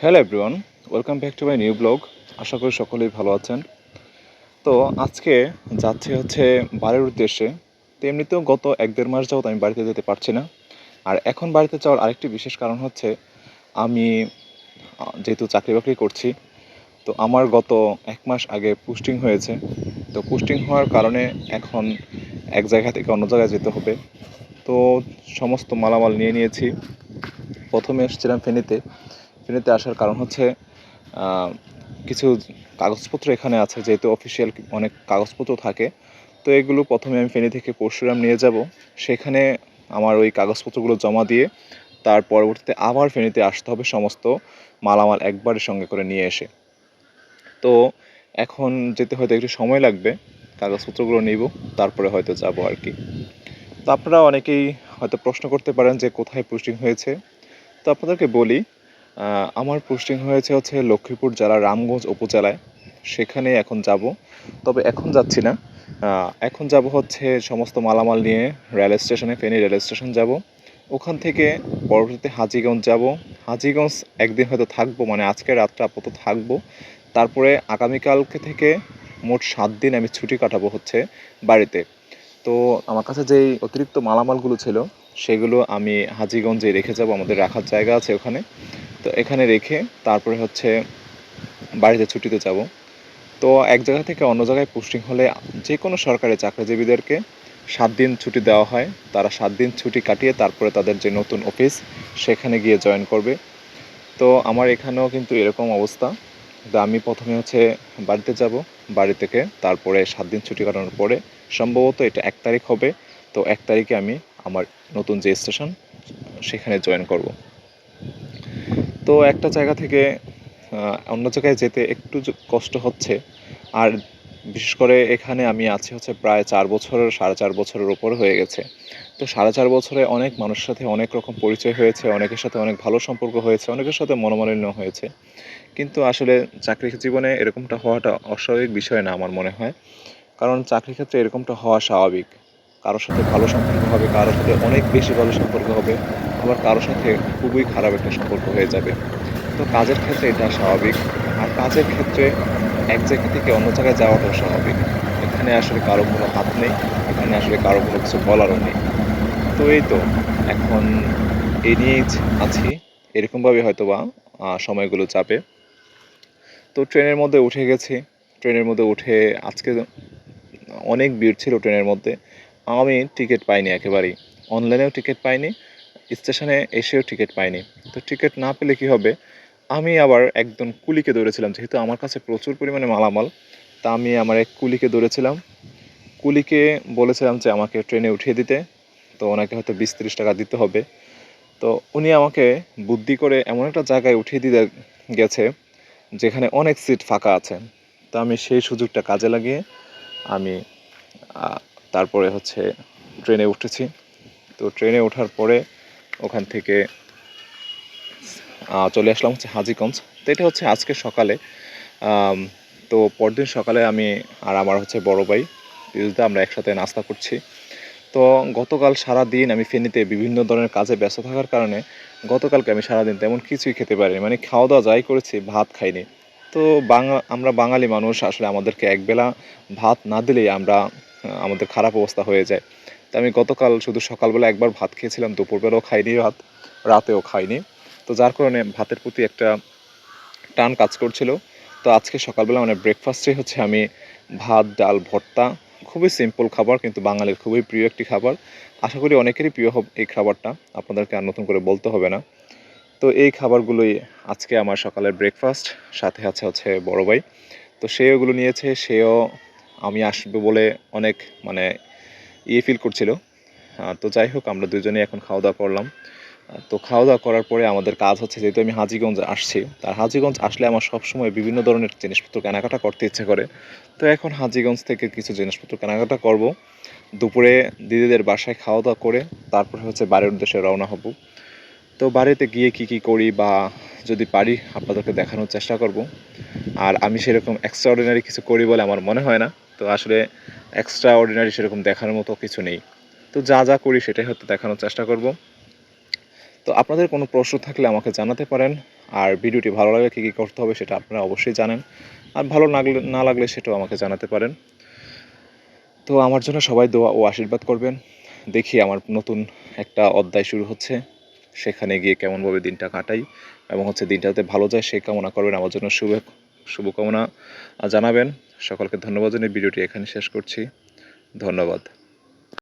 Hello everyone welcome back to my new blog আশা করি সকলেই ভালো আছেন। তো আজকে যাচ্ছে হচ্ছে বাড়ির উদ্দেশ্যে। তো এমনিতেও গত এক দেড় মাস যাবত আমি বাড়িতে যেতে পারছি না। আর এখন বাড়িতে যাওয়ার আরেকটি বিশেষ কারণ হচ্ছে আমি যেহেতু চাকরি বাকরি করছি, তো আমার গত এক মাস আগে পোস্টিং হয়েছে। তো পোস্টিং হওয়ার কারণে এখন এক জায়গা থেকে অন্য জায়গায় যেতে হবে। তো সমস্ত মালামাল নিয়ে নিয়েছি। প্রথমে এসেছিলাম ফেনীতে। ফেনীতে আসার কারণ হচ্ছে কিছু কাগজপত্র এখানে আছে, যেহেতু অফিসিয়াল অনেক কাগজপত্র থাকে, তো এগুলো প্রথমে আমি ফেনী থেকে পরশুরাম নিয়ে যাব। সেখানে আমার ওই কাগজপত্রগুলো জমা দিয়ে তার পরবর্তীতে আবার ফেনীতে আসতে হবে সমস্ত মালামাল একবারের সঙ্গে করে নিয়ে এসে। তো এখন যেতে হয়তো একটু সময় লাগবে, কাগজপত্রগুলো নিব, তারপরে হয়তো যাব আর কি। তো আপনারা অনেকেই হয়তো প্রশ্ন করতে পারেন যে কোথায় পোস্টিং হয়েছে। তো আপনাদেরকে বলি আমার পোস্টিং হয়েছে হচ্ছে লক্ষ্মীপুর জেলার রামগঞ্জ উপজেলায়। সেখানে এখন যাব। তবে এখন যাচ্ছি না। এখন যাব হচ্ছে সমস্ত মালামাল নিয়ে রেল স্টেশনে ফেনী রেল স্টেশন যাব। ওখান থেকে পরবর্তীতে হাজিগঞ্জ যাব। হাজিগঞ্জ একদিন হয়তো থাকব মানে আজকে রাতটা আপাতত থাকব। তারপরে আগামীকালকে থেকে মোট সাত দিন আমি ছুটি কাটাবো হচ্ছে বাড়িতে। তো আমার কাছে যেই অতিরিক্ত মালামালগুলো ছিল, সেগুলো আমি হাজিগঞ্জে রেখে যাব। আমাদের রাখার জায়গা আছে ওখানে। তো এখানে রেখে তারপরে হচ্ছে বাড়িতে ছুটিতে যাব। তো এক জায়গা থেকে অন্য জায়গায় পোস্টিং হলে যে কোনো সরকারি চাকরিজীবীদেরকে সাত দিন ছুটি দেওয়া হয়। তারা সাত দিন ছুটি কাটিয়ে তারপরে তাদের যে নতুন অফিস, সেখানে গিয়ে জয়েন করবে। তো আমার এখানেও কিন্তু এরকম অবস্থা। তো আমি প্রথমে হচ্ছে বাড়িতে যাব। বাড়ি থেকে, তারপরে সাত দিন ছুটি কাটানোর পরে সম্ভবত এটা এক তারিখ হবে, তো এক তারিখে আমি আমার নতুন যে স্টেশন, সেখানে জয়েন করব। তো একটা জায়গা থেকে অন্য জায়গায় যেতে একটু কষ্ট হচ্ছে, আর বিশেষ করে এখানে আমি আছি হচ্ছে প্রায় চার বছরের সাড়ে চার বছরের ওপর হয়ে গেছে। তো সাড়ে চার বছরে অনেক মানুষের সাথে অনেক রকম পরিচয় হয়েছে, অনেকের সাথে অনেক ভালো সম্পর্ক হয়েছে, অনেকের সাথে মনোমালিন্য হয়েছে। কিন্তু আসলে চাকরি জীবনে এরকমটা হওয়াটা অস্বাভাবিক বিষয় না আমার মনে হয়। কারণ চাকরি ক্ষেত্রে এরকমটা হওয়া স্বাভাবিক। কারোর সাথে ভালো সম্পর্ক হবে, কারোর সাথে অনেক বেশি ভালো সম্পর্ক হবে, আবার কারোর সাথে খুবই খারাপ একটা সম্পর্ক হয়ে যাবে। তো কাজের ক্ষেত্রে এটা স্বাভাবিক। আর কাজের ক্ষেত্রে এক জায়গা থেকে অন্য জায়গায় যাওয়াটাও স্বাভাবিক। এখানে আসলে কারও কোনো হাত নেই, এখানে আসলে কারও কোনো কিছু বলারও নেই। তো এই তো, এখন এই নিয়েই আছি। এরকমভাবে হয়তো বা সময়গুলো যাবে। তো ট্রেনের মধ্যে উঠে গেছি। ট্রেনের মধ্যে উঠে আজকে অনেক ভিড় ছিল ট্রেনের মধ্যে। আমি টিকিট পাইনি একেবারেই। অনলাইনেও টিকিট পাইনি, স্টেশনে এসেও টিকিট পাইনি। তো টিকিট না পেলে কি হবে? আমি আবার একজন কুলিকে ধরেছিলাম, যেহেতু আমার কাছে প্রচুর পরিমাণে মালামাল, তা আমি আমার এক কুলিকে ধরেছিলাম। কুলিকে বলেছিলাম যে আমাকে ট্রেনে উঠিয়ে দিতে, তো ওনাকে হয়তো বিশ তিরিশ টাকা দিতে হবে। তো উনি আমাকে বুদ্ধি করে এমন একটা জায়গায় উঠিয়ে দিতে গেছে, যেখানে অনেক সিট ফাঁকা আছে। তো আমি সেই সুযোগটা কাজে লাগিয়ে আমি তারপরে হচ্ছে ট্রেনে উঠেছি। তো ট্রেনে ওঠার পরে ওখান থেকে চলে আসলাম হচ্ছে হাজিগঞ্জ। তো এটা হচ্ছে আজকে সকালে। তো পরদিন সকালে আমি আর আমার হচ্ছে বড় ভাই পিউজদা আমরা একসাথে নাস্তা করছি। তো গতকাল সারা দিন আমি ফেনীতে বিভিন্ন ধরনের কাজে ব্যস্ত থাকার কারণে গতকালকে আমি সারাদিন তেমন কিছুই খেতে পারিনি। মানে খাওয়া দাওয়া যাই করেছি, ভাত খাইনি। তো বাংলা আমরা বাঙালি মানুষ, আসলে আমাদেরকে একবেলা ভাত না দিলেই আমরা আমাদের খারাপ অবস্থা হয়ে যায়। তো আমি গতকাল শুধু সকালবেলা একবার ভাত খেয়েছিলাম, দুপুরবেলাও খাইনি ভাত, রাতেও খাইনি। তো যার কারণে ভাতের প্রতি একটা টান কাজ করছিল। তো আজকে সকালবেলা মানে ব্রেকফাস্টে হচ্ছে আমি ভাত, ডাল, ভর্তা, খুবই সিম্পল খাবার কিন্তু বাঙালির খুবই প্রিয় একটি খাবার। আশা করি অনেকেরই প্রিয় হবে এই খাবারটা, আপনাদেরকে আর নতুন করে বলতে হবে না। তো এই খাবারগুলোই আজকে আমার সকালের ব্রেকফাস্ট সাথে আছে হচ্ছে বড় ভাই। তো সে ওগুলো নিয়েছে, সেও আমি আসব বলে অনেক মানে ইয়ে ফিল করছিল। তো যাই হোক, আমরা দুজনেই এখন খাওয়া দাওয়া করলাম। তো খাওয়া দাওয়া করার পরে আমাদের কাজ হচ্ছে, যেহেতু আমি হাজিগঞ্জ আসছি তার হাজিগঞ্জ আসলে আমার সবসময় বিভিন্ন ধরনের জিনিসপত্র কেনাকাটা করতে ইচ্ছে করে। তো এখন হাজিগঞ্জ থেকে কিছু জিনিসপত্র কেনাকাটা করব। দুপুরে দিদিদের বাসায় খাওয়া দাওয়া করে, তারপরে হচ্ছে বাড়ির উদ্দেশ্যে রওনা হব। তো বাড়িতে গিয়ে কি কি করি বা যদি পারি, আপনাদেরকে দেখানোর চেষ্টা করব। আর আমি সেরকম এক্সট্রা অর্ডিনারি কিছু করি বলে আমার মনে হয় না। তো আসলে এক্সট্রা অর্ডিনারি সেরকম দেখার মতো কিছু নেই। তো যা যা করি সেটাই হয়তো দেখানোর চেষ্টা করব। তো আপনাদের কোনো প্রশ্ন থাকলে আমাকে জানাতে পারেন। আর ভিডিওটি ভালো লাগলে কী কী করতে হবে সেটা আপনারা অবশ্যই জানেন। আর ভালো লাগলে, না লাগলে সেটাও আমাকে জানাতে পারেন। তো আমার জন্য সবাই দোয়া ও আশীর্বাদ করবেন। দেখি আমার নতুন একটা অধ্যায় শুরু হচ্ছে। সেখানে গিয়ে কেমনভাবে দিনটা কাটাই এবং হচ্ছে দিনটা যাতে ভালো যায় সেই কামনা করবেন। আমার জন্য শুভ, শুভকামনা। জানাবেন, সকলকে ধন্যবাদ জানিয়ে ভিডিওটি এখানে শেষ করছি। ধন্যবাদ।